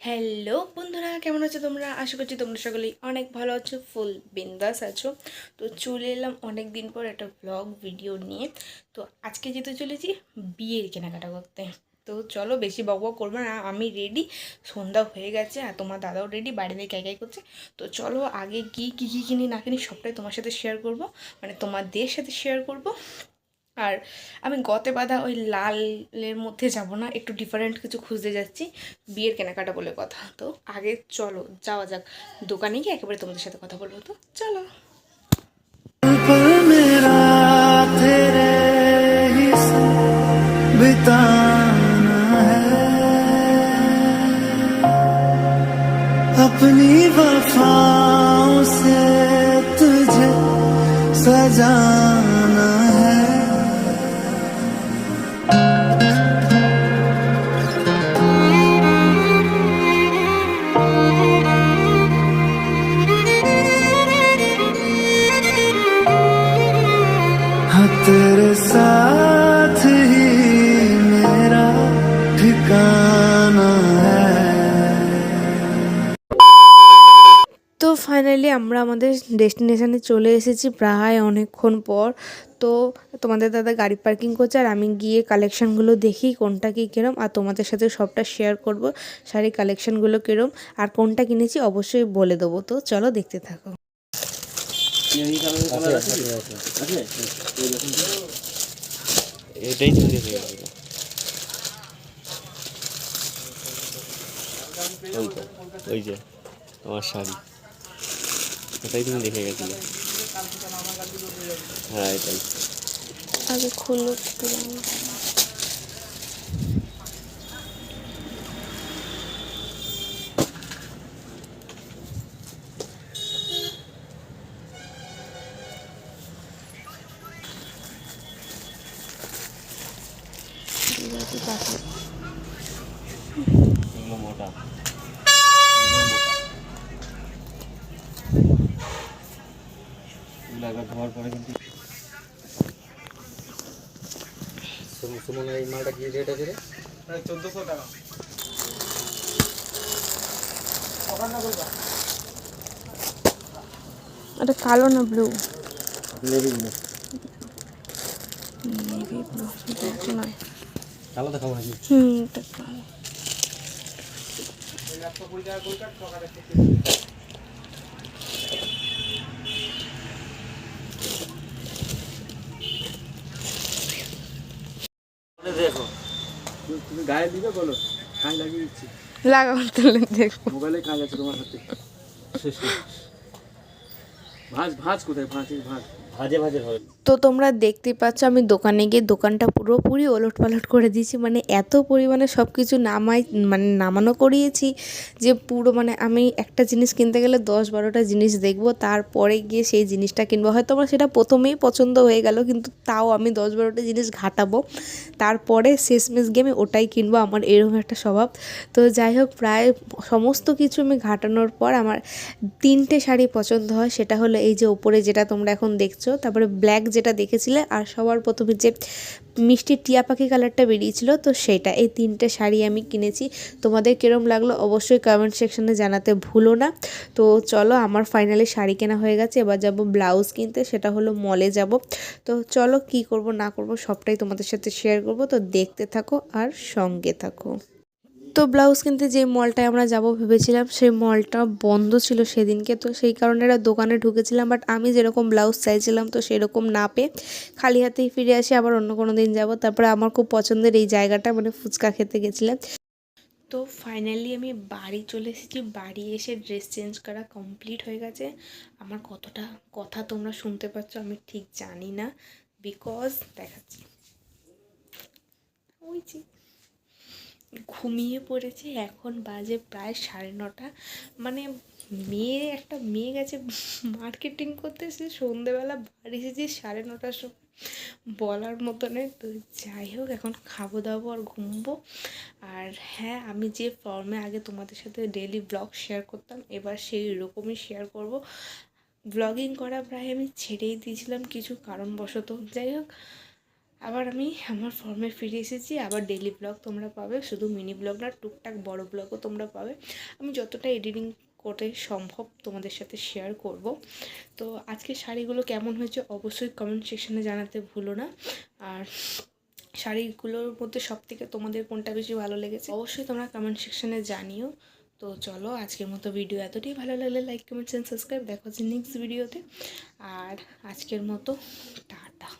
Hello বন্ধুরা, কেমন আছো তোমরা? আশা করছি তোমরা সকলেই অনেক ভালো আছো, ফুল বিন্দাস আছো। তো চলে এলাম অনেক দিন পর একটা ব্লগ ভিডিও নিয়ে। তো আজকে যেতে চলেছি বিয়ের কেনাকাটা করতে। তো চলো বেশি বক বক করব না, আমি রেডি সন্ধ্যা হয়ে গেছে আর তোমার দাদাও রেডি বাড়িতে ক্যাই ক্যাই করছে। তো চলো আগে কি কী কী কিনি না কিনি সবটাই তোমার সাথে শেয়ার করব মানে তোমাদের সাথে শেয়ার করব। আর আমি গতে বাঁধা ওই লালের মধ্যে যাব না একটু ডিফারেন্ট কিছু খুঁজতে যাচ্ছি বিয়ের কেনাকাটা বলে কথা তো আগে চলো যাওয়া যাক দোকানে গিয়ে একেবারে তোমাদের সাথে কথা বলবো তো চলো पल मेरा तेरे ही संग बिताना है अपनी वफाओं से तुझे सजाना আমরা আমাদের ডেস্টিনেশানে চলে এসেছি প্রায় অনেকক্ষণ পর তো তোমাদের দাদা গাড়ি পার্কিং করছে আর আমি গিয়ে কালেকশানগুলো দেখি কোনটা কী কিরম আর তোমাদের সাথে সবটা শেয়ার করব শাড়ি কালেকশানগুলো কিরম আর কোনটা কিনেছি অবশ্যই বলে দেবো তো চলো দেখতে থাকো এটাই ওই যে তোমার শাড়ি এটাই তুমি দেখে গেছিলে হ্যাঁ এটাই। আগে খুললো এগুলো মোটা। একবার ধোয়ার পরে কিন্তু সুমন এই মালটা কি রেট আছে রে? এটা কালো না ব্লু নেবি না নেভি ব্লু নয়। কালো দেখাবো নাকি? হুম এটা কালো। দেখো। তুমি গায়ে দিবে বলো কাজ লাগিয়ে দিচ্ছি। লাগাও তাহলে দেখো। মোবাইলে কাজ আছে তোমার হাতে। ভাঁজ ভাঁজ কোথায়? ভাঁজ ভাঁজ। ভাজে ভাজে হবে। তো তোমরা দেখতে পাচ্ছ আমি দোকানে গিয়ে দোকানটা পুরোপুরি ওলট পালট করে দিয়েছি। মানে এত পরিমাণে সব কিছু নামাই মানে নামানো করিয়েছি যে পুরো মানে আমি একটা জিনিস কিনতে গেলে দশ বারোটা জিনিস দেখব, তারপরে গিয়ে সেই জিনিসটা কিনবো। হয়তো আমার সেটা প্রথমেই পছন্দ হয়ে গেল, কিন্তু তাও আমি দশ বারোটা জিনিস ঘাটাবো। তারপরে শেষমেশ গিয়ে আমি ওটাই কিনবো, আমার এরকম একটা স্বভাব। তো যাই হোক, প্রায় সমস্ত কিছু আমি ঘাটানোর পর আমার তিনটে শাড়ি পছন্দ হয়। সেটা হলো এই যে ওপরে যেটা তোমরা এখন দেখছ তারপরে ব্ল্যাক যেটা দেখেছিলে, আর সবার প্রথমে যে মিষ্টি টিয়া পাখি কালারটা বেরিয়েছিল, তো সেটা। এই তিনটে শাড়ি আমি কিনেছি। তোমাদের কিরম লাগল অবশ্যই কমেন্ট সেকশনে জানাতে ভুলো না। তো চলো, আমার ফাইনালি শাড়ি কেনা হয়ে গেছে। এবার যাব ব্লাউজ কিনতে, সেটা হলো মলে যাব। তো চলো, কি করব না করব সবটাই তোমাদের সাথে শেয়ার করব। তো দেখতে থাকো আর সঙ্গে থাকো। তো ব্লাউজ কিনতে যে মলটায় আমরা যাব ভেবেছিলাম, সেই মলটা বন্ধ ছিল সেদিনকে। তো সেই কারণে এরা দোকানে ঢুকেছিলাম বাট আমি যেরকম ব্লাউজ চাইছিলাম তো সেরকম না পেয়ে খালি হাতেই ফিরে আসি, আবার অন্য কোনো দিন যাব। তারপরে আমার খুব পছন্দের এই জায়গাটা মানে ফুচকা খেতে গেছিলাম। তো ফাইনালি আমি বাড়ি চলে এসেছি, বাড়ি এসে ড্রেস চেঞ্জ করা কমপ্লিট হয়ে গেছে। আমার কতটা কথা তোমরা শুনতে পাচ্ছ আমি ঠিক জানি না বিকজ দেখাচ্ছি। ওই ঘুমিয়ে পড়েছে। এখন বাজে প্রায় সাড়ে নটা। মানে মেয়ে একটা মেয়ে গেছে মার্কেটিং করতে, সে সন্ধেবেলা বাড়ি এসেছি সাড়ে নটার সময়। বলার মতো নেই। তো যাই হোক, এখন খাব দাবো আর ঘুমবো। আর হ্যাঁ আমি যে ফর্মে আগে তোমাদের সাথে ডেলি ব্লগ শেয়ার করতাম, এবার সেই রকমই শেয়ার করব। ব্লগিং করা প্রায় আমি ছেড়েই দিয়েছিলাম কিছু কারণবশত। যাই হোক আবার আমি আমার ফর্মে ফিরে এসেছি, আবার ডেলি ব্লগ তোমরা পাবে। শুধু মিনি ব্লগ না, টুকটাক বড় ব্লগও তোমরা পাবে। আমি যতটা এডিটিং করে সম্ভব তোমাদের সাথে শেয়ার করব। তো আজকে শাড়িগুলো কেমন হয়েছে অবশ্যই কমেন্ট সেকশানে জানাতে ভুলো না। আর শাড়িগুলোর মধ্যে সব থেকে তোমাদের কোনটা বেশি ভালো লেগেছে অবশ্যই তোমরা কমেন্ট সেকশানে জানিও। তো চলো, আজকের মতো ভিডিও এতটাই। ভালো লাগলে লাইক কমেন্ট অ্যান্ড সাবস্ক্রাইব দেখো হচ্ছে নেক্সট ভিডিওতে আর আজকের মতো, টাটা।